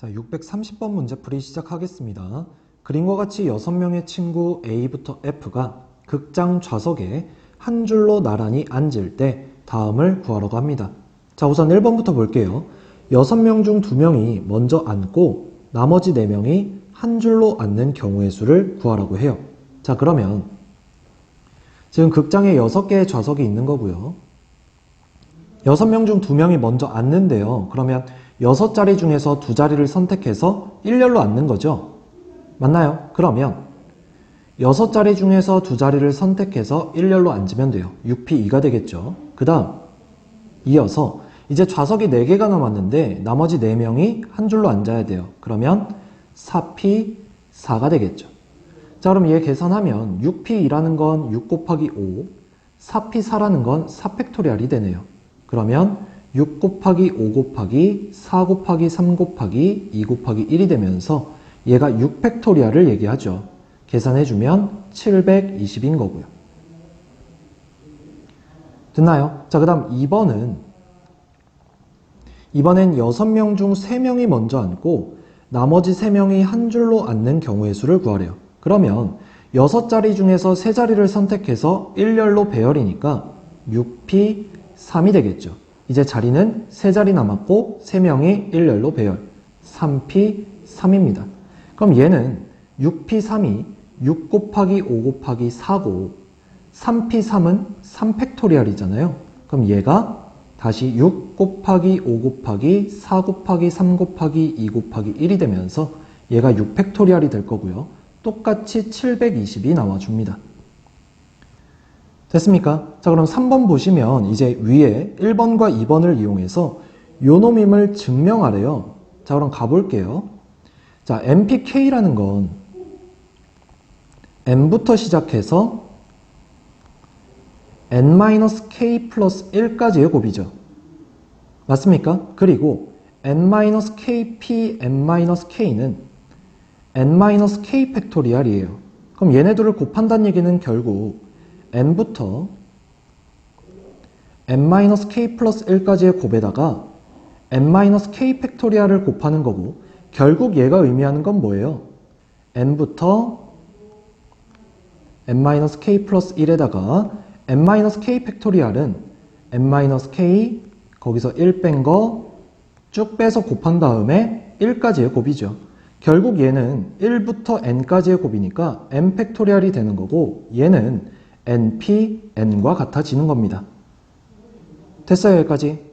자, 630번 문제풀이 시작하겠습니다. 그림과 같이 6명의 친구 A부터 F가 극장 좌석에 한 줄로 나란히 앉을 때 다음을 구하라고 합니다. 자, 우선 1번부터 볼게요. 6명 중 2명이 먼저 앉고 나머지 4명이 한 줄로 앉는 경우의 수를 구하라고 해요. 자, 그러면 지금 극장에 6개의 좌석이 있는 거고요. 6명 중 2명이 먼저 앉는데요. 그러면 6자리 중에서 두 자리를 선택해서 일렬로 앉는 거죠. 맞나요? 그러면 6자리 중에서 두 자리를 선택해서 일렬로 앉으면 돼요. 6P2가 되겠죠. 그 다음 이어서 이제 좌석이 4개가 남았는데 나머지 4명이 한 줄로 앉아야 돼요. 그러면 4P4가 되겠죠. 자 그럼 얘 계산하면 6P2라는 건 6 곱하기 5, 4P4라는 건 4팩토리알이 되네요. 그러면 6 곱하기 5 곱하기 4 곱하기 3 곱하기 2 곱하기 1이 되면서 얘가 6팩토리알을 얘기하죠. 계산해주면 720인 거고요. 됐나요? 자, 그 다음 2번은 이번엔 6명 중 3명이 먼저 앉고 나머지 3명이 한 줄로 앉는 경우의 수를 구하래요. 그러면 6자리 중에서 3자리를 선택해서 일렬로 배열이니까 6P 3이 되겠죠. 이제 자리는 3자리 남았고 3명이 일렬로 배열 3P 3입니다. 그럼 얘는 6P 3이 6 곱하기 5 곱하기 4고 3P 3은 3팩토리알이잖아요. 그럼 얘가 다시 6 곱하기 5 곱하기 4 곱하기 3 곱하기 2 곱하기 1이 되면서 얘가 6팩토리알이 될 거고요. 똑같이 720이 나와줍니다. 됐습니까? 자, 그럼 3번 보시면 이제 위에 1번과 2번을 이용해서 요놈임을 증명하래요. 자, 그럼 가볼게요. 자, MPK라는 건 M부터 시작해서 N-K 플러스 1까지의 곱이죠. 맞습니까? 그리고 N-KP, N-K는 N-K 팩토리알이에요. 그럼 얘네들을 곱한다는 얘기는 결국 n부터 n-k 플러스 1까지의 곱에다가 n-k 팩토리알을 곱하는 거고 결국 얘가 의미하는 건 뭐예요? n부터 n-k 플러스 1에다가 n-k 팩토리알은 n-k 거기서 1 뺀 거 쭉 빼서 곱한 다음에 1까지의 곱이죠. 결국 얘는 1부터 n까지의 곱이니까 n 팩토리알이 되는 거고 얘는 np, n과 같아지는 겁니다. 됐어요, 여기까지?